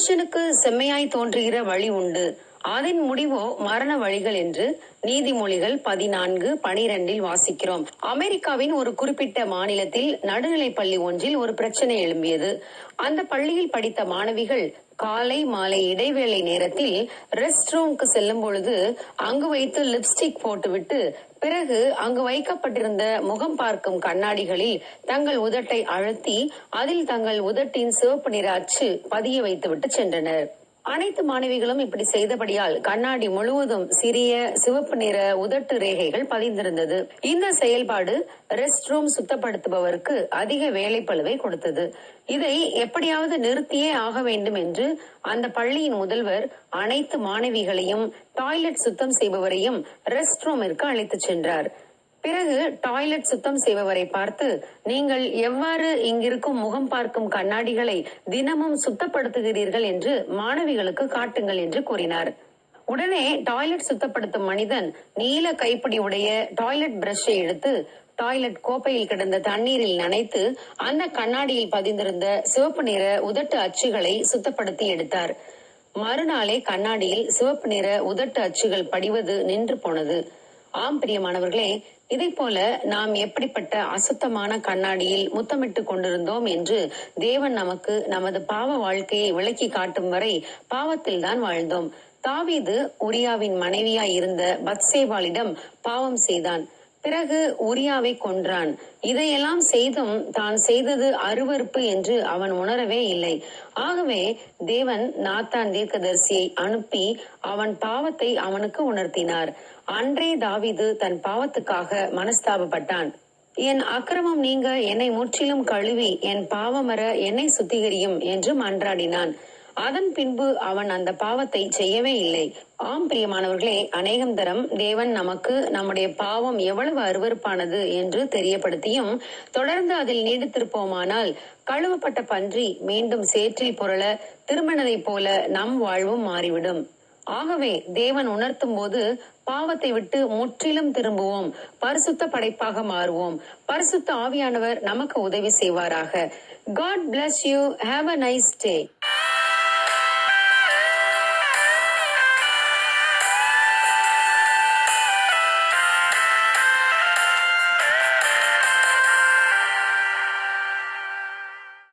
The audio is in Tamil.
மனுஷனுக்கு செம்மையாய் தோன்றுகிற வழி உண்டு. அதன் முடிவோ மரண வழிகள் என்று நீதிமொழிகள் பதினான்கு பனிரெண்டில் வாசிக்கிறோம். அமெரிக்காவின் ஒரு குறிப்பிட்ட மாநிலத்தில் நடுநிலை பள்ளி ஒன்றில் ஒரு பிரச்சனை எழும்பியது. அந்த பள்ளியில் படித்த மாணவிகள் காலை மாலை இடைவேளை நேரத்தில் ரெஸ்ட் ரூம்க்கு செல்லும் பொழுது அங்கு வைத்து லிப்ஸ்டிக் போட்டுவிட்டு பிறகு அங்கு வைக்கப்பட்டிருந்த முகம் பார்க்கும் கண்ணாடிகளில் தங்கள் உதட்டை அழுத்தி அதில் தங்கள் உதட்டின் சிவப்பு நிற அச்சு பதிய வைத்துவிட்டு சென்றனர். அனைத்து மாணவிகளும் இப்படி செய்தபடியால் கண்ணாடி முழுவதும் சிறிய சிவப்பு நிற உதட்டு ரேகைகள் பதிந்திருந்தது. இந்த செயல்பாடு ரெஸ்ட் ரூம் சுத்தப்படுத்துபவருக்கு அதிக வேலைப்பளுவை கொடுத்தது. இதை எப்படியாவது நிறுத்தியே ஆக வேண்டும் என்று அந்த பள்ளியின் முதல்வர் அனைத்து மாணவிகளையும் டாய்லெட் சுத்தம் செய்பவரையும் ரெஸ்ட் ரூமிற்கு அழைத்துச் சென்றார். பிறகு டாய்லெட் சுத்தம் செய்பவரை பார்த்து நீங்கள் எவ்வாறு இங்கிருக்கும் முகம் பார்க்கும் கண்ணாடிகளை தினமும் சுத்தப்படுத்துகிறீர்கள் என்று மாணவிகளுக்கு காட்டுங்கள் என்று கூறினார். உடனே டாய்லெட் சுத்தப்படுத்தும் மனிதன் நீல கைப்பிடி உடைய டாய்லெட் பிரஷை எடுத்து டாய்லெட் கோப்பையில் கிடந்த தண்ணீரில் நனைத்து அந்த கண்ணாடியில் பதிந்திருந்த சிவப்பு நிற உதட்டு அச்சுகளை சுத்தப்படுத்தி எடுத்தார். மறுநாளே கண்ணாடியில் சிவப்பு நிற உதட்டு அச்சுகள் படிவது நின்று போனது. ஆம் பிரியமானவர்களே இதை போல நாம் எப்படிப்பட்ட அசுத்தமான கண்ணாடியில் முத்தமிட்டு கொண்டிருந்தோம் என்று தேவன் நமக்கு நமது பாவ வாழ்க்கையை விளக்கி காட்டும் வரை பாவத்தில் தான் வாழ்ந்தோம். தாவீது உரியாவின் மனைவியாய் இருந்த பத்சேவாளிடம் பாவம் செய்தான். பிறகு உரியாவை கொன்றான். இதையெல்லாம் செய்தும் தான் செய்தது அருவருப்பு என்று அவன் உணரவே இல்லை. ஆகவே தேவன் நாத்தான் தீர்க்கதரிசியை அனுப்பி அவன் பாவத்தை அவனுக்கு உணர்த்தினார். அன்றே தாவிது தன் பாவத்துக்காக மனஸ்தாபப்பட்டான். என் அக்கிரமம் நீங்க என்னை முற்றிலும் கழுவி என் பாவமர என்னை சுத்திகரியும் என்று மன்றாடினான். அதன் பின்பு அவன் அந்த பாவத்தை செய்யவே இல்லை. ஆம் பிரியமானவர்களே அநேகம் தரம் தேவன் நமக்கு நம்முடைய பாவம் எவ்வளவு அருவருப்பானது என்று தெரியப்படுத்தியும் தொடர்ந்து அதில் நீடித்திருப்போமானால் கழுவப்பட்ட பன்றி மீண்டும் சேற்றில் புரள திருமணதைப் போல நம் வாழ்வும் மாறிவிடும். ஆகவே தேவன் உணர்த்தும் போது பாவத்தை விட்டு முற்றிலும் திரும்புவோம். பரிசுத்த படைப்பாக மாறுவோம். பரிசுத்த ஆவியானவர் நமக்கு உதவி செய்வாராக. God bless you have a nice day